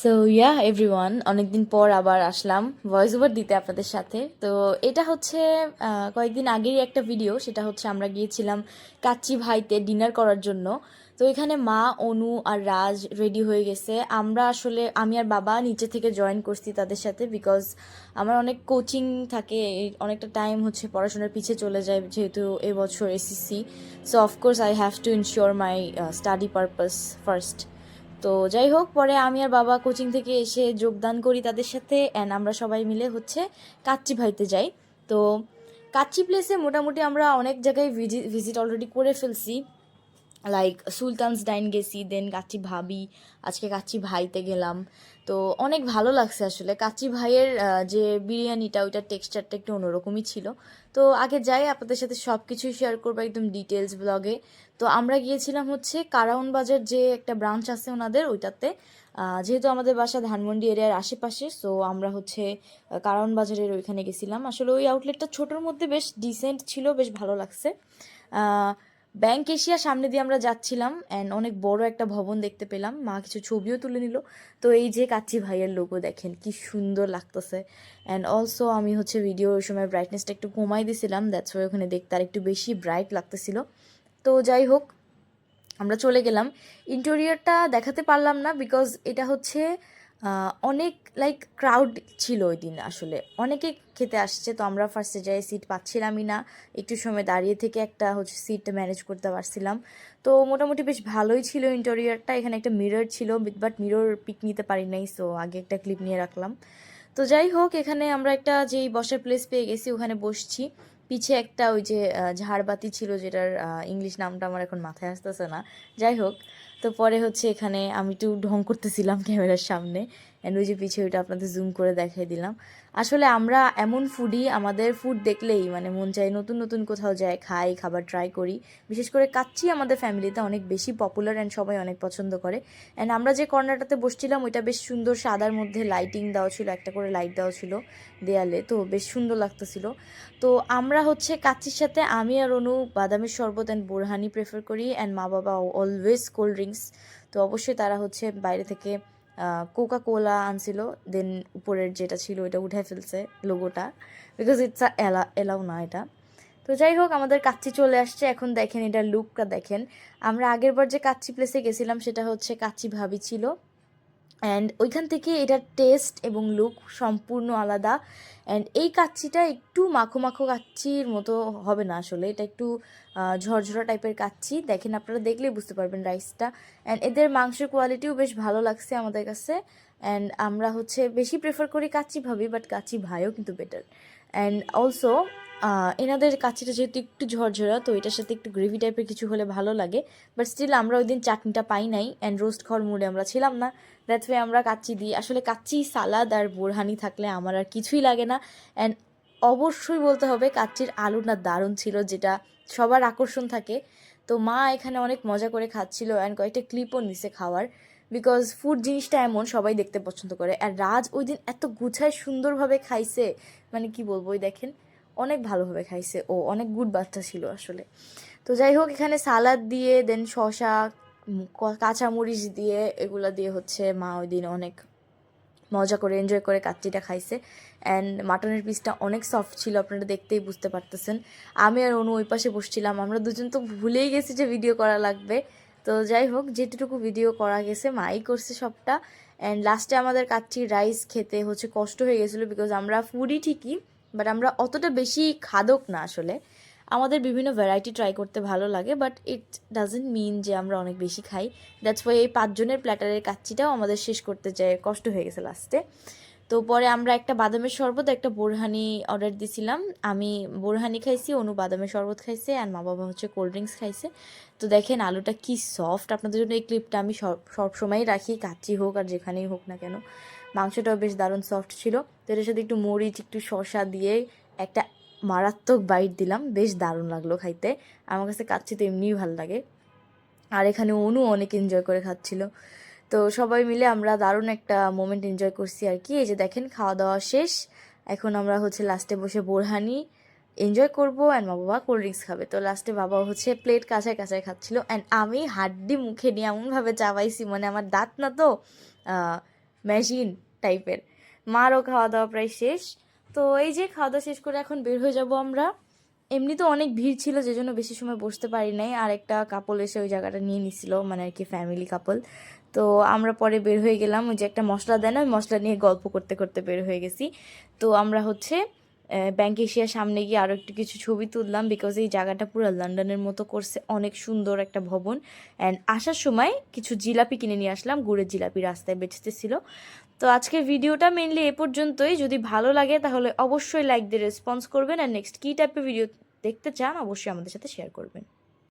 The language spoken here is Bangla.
সো ইয়া এভরিওয়ান অনেকদিন পর আবার আসলাম ভয়েস ওভার দিতে আপনাদের সাথে। তো এটা হচ্ছে কয়েকদিন আগেরই একটা ভিডিও সেটা হচ্ছে আমরা গিয়েছিলাম কাচ্চি ভাইতে ডিনার করার জন্য। তো এখানে মা, অনু আর রাজ রেডি হয়ে গেছে। আমরা আসলে, আমি আর বাবা নিচে থেকে জয়েন করছি তাদের সাথে বিকজ আমার অনেক কোচিং থাকে অনেকটা টাইম হচ্ছে পড়াশোনার পিছে চলে যায় যেহেতু এবছর SSC so of course I have to ensure my study purpose first তো যাই হোক, পরে আমি আর বাবা কোচিং থেকে এসে যোগদান করি তাদের সাথে অ্যান্ড আমরা সবাই মিলে হচ্ছে কাচ্চি ভাইতে যাই। তো কাচ্চি প্লেসে মোটামুটি আমরা অনেক জায়গায় ভিজিট অলরেডি করে ফেলছি। লাইক সুলতানস ডাইন গেছি দেন কাচ্চি ভাবি, আজকে কাচ্চি ভাইতে গেলাম। তো অনেক ভালো লাগছে আসলে। কাচ্চি ভাইয়ের যে বিরিয়ানিটা, ওইটার টেক্সচারটা একটু অন্যরকমই ছিল। তো আগে যাই, আপনাদের সাথে সব কিছুই শেয়ার করব একদম ডিটেলস ব্লগে তো আমরা গিয়েছিলাম হচ্ছে কারাউন বাজার যে একটা ব্রাঞ্চ আছে ওনাদের, ওইটাতে। যেহেতু আমাদের বাসা ধানমন্ডি এরিয়ার আশেপাশে সো আমরা হচ্ছে কারাউন বাজারের ওইখানে গেছিলাম। আসলে ওই আউটলেটটা ছোটোর মধ্যে বেশ ডিসেন্ট ছিল, বেশ ভালো লাগছে। ব্যাংক এশিয়া সামনে দিয়ে আমরা যাচ্ছিলাম অ্যান্ড অনেক বড় একটা ভবন দেখতে পেলাম। মা কিছু ছবিও তুলে নিল। তো এই যে কাচ্চি ভাইয়ের লোগো দেখেন, কি সুন্দর লাগতেছে। অ্যান্ড অলসো আমি হচ্ছে ভিডিও ওই সময় ব্রাইটনেসটা একটু কমাই দিয়েছিলাম দ্যাটস ওয়াই ওখানে দেখতে আর একটু বেশি ব্রাইট লাগতেছিল। তো যাই হোক, আমরা চলে গেলাম। ইন্টেরিয়রটা দেখাতে পারলাম না বিকজ এটা হচ্ছে অনেক লাইক ক্রাউড ছিল ওই দিন আসলে। অনেকে খেতে আসছে, তো আমরা ফার্স্টে যাই সিট পাচ্ছিলামই না। একটু সময় দাঁড়িয়ে থেকে একটা হচ্ছে সিট ম্যানেজ করতে পারছিলাম। তো মোটামুটি বেশ ভালোই ছিল ইন্টেরিয়রটা এখানে একটা মিরর ছিল বাট মিরর পিক নিতে পারি নাই সো আগে একটা ক্লিপ নিয়ে রাখলাম। তো যাই হোক, এখানে আমরা একটা যেই বসার প্লেস পেয়ে গেছি, ওখানে বসছি। পিছে একটা ওই যে ঝাড়বাতি ছিল, যেটার ইংলিশ নামটা আমার এখন মাথায় আসতেছে না। যাই হোক তো পরে হচ্ছে এখানে আমি একটু ঢং করতেছিলাম ক্যামেরার সামনে। অ্যান্ড ওই যে পিছে ওইটা আপনাদের জুম করে দেখাই দিলাম। আসলে আমরা এমন ফুডই আমাদের ফুড দেখলেই মানে মন চাই নতুন নতুন কোথাও যাই, খাই, খাবার ট্রাই করি। বিশেষ করে কাচ্চি আমাদের ফ্যামিলিতে অনেক বেশি পপুলার অ্যান্ড সবাই অনেক পছন্দ করে। অ্যান্ড আমরা যে কর্নারটাতে বসছিলাম, ওইটা বেশ সুন্দর সাদার মধ্যে লাইটিং দেওয়া ছিল, একটা করে লাইট দেওয়া ছিল দেয়ালে, তো বেশ সুন্দর লাগতেছিল। তো আমরা হচ্ছে কাচ্চির সাথে আমি আর অনু বাদামের শরবত অ্যান্ড বোরহানি প্রেফার করি। অ্যান্ড মা বাবা অলওয়েজ কোল্ড ড্রিঙ্কস তো অবশ্যই তারা হচ্ছে বাইরে থেকে কোকা কোলা আনছিল দেন উপরের যেটা ছিল ওটা উঠে ফেলছে লোগোটা বিকজ ইটস আ এলা এলাও না এটা। তো যাই হোক, আমাদের কাচ্চি চলে আসছে। এখন দেখেন এটা লুকটা দেখেন। আমরা আগের বার যে কাচ্চি প্লেসে গেছিলাম, সেটা হচ্ছে কাচ্চি ভাবি ছিল। অ্যান্ড ওইখান থেকে এটার টেস্ট এবং লুক সম্পূর্ণ আলাদা। অ্যান্ড এই কাচ্চিটা একটু মাখো মাখো কাচ্চির মতো হবে না আসলে। এটা একটু ঝরঝরা টাইপের কাচ্চি দেখেন আপনারা দেখলেই বুঝতে পারবেন রাইসটা অ্যান্ড এদের মাংসের কোয়ালিটিও বেশ ভালো লাগছে আমাদের কাছে। অ্যান্ড আমরা হচ্ছে বেশি প্রেফার করি কাচ্চি ভাবি বাট কাচ্চি ভাইও কিন্তু বেটার অ্যান্ড অলসো এনাদের কাচ্চিটা যেহেতু একটু ঝরঝরা, তো এটার সাথে একটু গ্রেভি টাইপের কিছু হলে ভালো লাগে। বাট স্টিল আমরা ওই দিন চাটনিটা পাই নাই অ্যান্ড রোস্ট খাওয়ার মুডে আমরা ছিলাম না। দ্যাটস ওয়ে আমরা কাচ্চি দিই। আসলে কাচ্চি, সালাদ আর বোরহানি থাকলে আমার আর কিছুই লাগে না। অ্যান্ড অবশ্যই বলতে হবে, কাচ্চির আলুটা দারুণ ছিল, যেটা সবার আকর্ষণ থাকে। তো মা এখানে অনেক মজা করে খাচ্ছিল অ্যান্ড কয়েকটা ক্লিপও নিছে খাওয়ার। বিকজ ফুড জিনিসটা এমন, সবাই দেখতে পছন্দ করে। আর রাজ ওই দিন এত গুছায় সুন্দরভাবে খাইছে মানে কি বলব ওই দেখেন, অনেক ভালোভাবে খাইছে। ও অনেক গুড বাচ্চা ছিল আসলে। তো যাই হোক, এখানে সালাদ দিয়ে দেন শশা কাঁচামরিচ দিয়ে, এগুলা দিয়ে হচ্ছে মা ওই দিন অনেক মজা করে এনজয় করে কাচ্চিটা খাইছে। অ্যান্ড মাটনের পিসটা অনেক সফট ছিল, আপনারা দেখতেই বুঝতে পারতেছেন। আমি আর অনু ওই পাশে বসছিলাম। আমরা দুজন তো ভুলেই গেছি যে ভিডিও করা লাগবে। তো যাই হোক, যেটুকু ভিডিও করা গেছে, মাই করছে সবটা। অ্যান্ড লাস্টে আমাদের কাচ্চির রাইস খেতে হচ্ছে কষ্ট হয়ে গেছিল বিকজ আমরা ফুডই ঠিকই বাট আমরা অতটা বেশি খাদক না আসলে। আমাদের বিভিন্ন ভ্যারাইটি ট্রাই করতে ভালো লাগে বাট ইট ডাজেন্ট মিন যে আমরা অনেক বেশি খাই। দ্যাটস ওয়াই এই পাঁচজনের প্ল্যাটারের কাচ্চিটাও আমাদের শেষ করতে যায় কষ্ট হয়ে গেছে লাস্টে তো পরে আমরা একটা বাদামের শরবত, একটা বোরহানি অর্ডার দিছিলাম। আমি বোরহানি খাইছি, অনু বাদামের শরবত খাইছে আর মা বাবা হচ্ছে কোল্ড ড্রিঙ্কস খাইছে। তো দেখেন আলুটা কি সফট আপনাদের জন্য এই ক্লিপটা আমি সব সবসময়ই রাখি, কাচ্চি হোক আর যেখানেই হোক না কেন। মাংসটাও বেশ দারুণ সফট ছিল। তো এটার সাথে একটু মরিচ, একটু শশা দিয়ে একটা মারাত্মক বাইট দিলাম। বেশ দারুণ লাগল খাইতে। আমার কাছে কাচ্চি তো এমনিই ভালো লাগে। আর এখানে অনু অনেক এনজয় করে খাচ্ছিল। তো সবাই মিলে আমরা দারুণ একটা মোমেন্ট এনজয় করছি আর কি। এই যে দেখেন খাওয়া দাওয়া শেষ। এখন আমরা হচ্ছে লাস্টে বসে বোরহানি এনজয় করব অ্যান্ড মা বাবা কোল্ড ড্রিঙ্কস খাবে। তো লাস্টে বাবা হচ্ছে প্লেট কাছায় কাছায় খাচ্ছিল অ্যান্ড আমি হাড্ডি মুখে নিয়ে এমনভাবে চাবাইছি মানে আমার দাঁত না তো মেশিন টাইপের মারও খাওয়া দাওয়া প্রায় শেষ। তো এই যে খাওয়া দাওয়া শেষ করে এখন বের হয়ে যাব আমরা। এমনি তো অনেক ভিড় ছিল যে জন্য বেশি সময় বসতে পারি নাই। আর একটা কাপল এসে ওই জায়গাটা নিয়ে নিছিল মানে আর কি ফ্যামিলি কাপল তো আমরা পরে বের হয়ে গেলাম, ওই যে একটা মশলা দেয় না মশলা নিয়ে গল্প করতে করতে বের হয়ে গেছি। তো আমরা হচ্ছে ব্যাংক এশিয়ার সামনে গিয়ে আরও একটু কিছু ছবি তুললাম বিকজ এই জায়গাটা পুরো লন্ডনের মতো করছে। অনেক সুন্দর একটা ভবন। অ্যান্ড আসার সময় কিছু জিলাপি কিনে নিয়ে আসলাম। গুড়ের জিলাপি রাস্তায় বেচতেছিল তো আজকের ভিডিওটা মেনলি এ পর্যন্তই। যদি ভালো লাগে তাহলে অবশ্যই লাইক দিয়ে রেসপন্স করবেন। আর নেক্সট কী টাইপের ভিডিও দেখতে চান, অবশ্যই আমাদের সাথে শেয়ার করবেন।